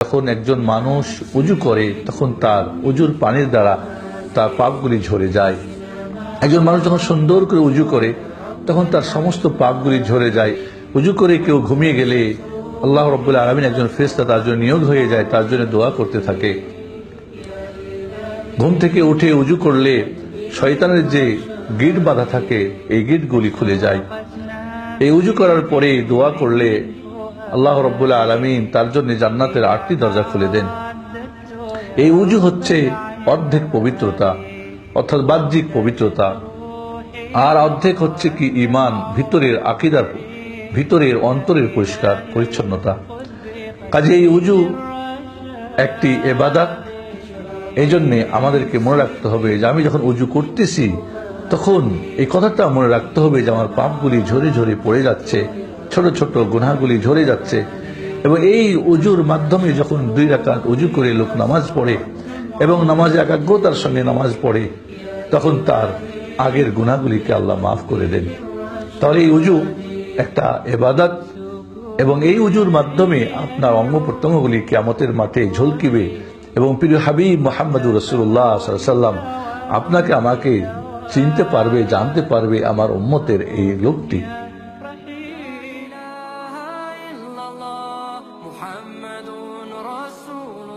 যখন একজন মানুষ উজু করে, তখন তার উজুর পানির দ্বারা তার পাপগুলি ঝরে যায়। একজন মানুষ যখন সুন্দর করে উজু করে, তখন তার সমস্ত পাপগুলি ঝরে যায়। উজু করে কেউ ঘুমিয়ে গেলে আল্লাহ রব্বুল আলমিন একজন ফেরেশতা তার জন্য নিয়োগ হয়ে যায়, তার জন্য দোয়া করতে থাকে। ঘুম থেকে উঠে উজু করলে শয়তানের যে গিট বাঁধা থাকে, এই গিটগুলি খুলে যায়। এই উজু করার পরে দোয়া করলে আল্লাহ রব্বুল্লাহ আলমিন তার জন্য জান্নাতের আটটি দরজা খুলে দেন। এই উজু হচ্ছে অর্ধেক পবিত্রতা, অর্থাৎ বাহ্যিক পবিত্রতা। আর অর্ধেক হচ্ছে কি ইমান ভিতরের আকিদার ভিতরের অন্তরের পরিষ্কার, পরিচ্ছন্নতা। কাজে এই উজু একটি এবাদাত। এই জন্যে আমাদেরকে মনে রাখতে হবে যে আমি যখন উজু করতেছি, তখন এই কথাটা মনে রাখতে হবে যে আমার পাপগুলি ঝরে ঝরে পড়ে যাচ্ছে। ছোট ছোট গুনাহগুলি ঝরে যাচ্ছে। এবং এই উজুর মাধ্যমে যখন দুই রাকাত উজু করে লোক নামাজ পড়ে এবং নামাজে একাগ্রতার সঙ্গে নামাজ পড়ে, তখন তার আগের গুনাহগুলিকে আল্লাহ মাফ করে দেন। তাহলে এই উজু একটা এবাদত এবং এই উজুর মাধ্যমে আপনার অঙ্গ প্রত্যঙ্গগুলি কিয়ামতের মাঠে ঝলকিবে এবং প্রিয় হাবিব মোহাম্মদুর রসুল্লাহ সাল্লাম আপনাকে আমাকে চিনতে পারবে, জানতে পারবে আমার উম্মতের এই লোকটি। محمد رسول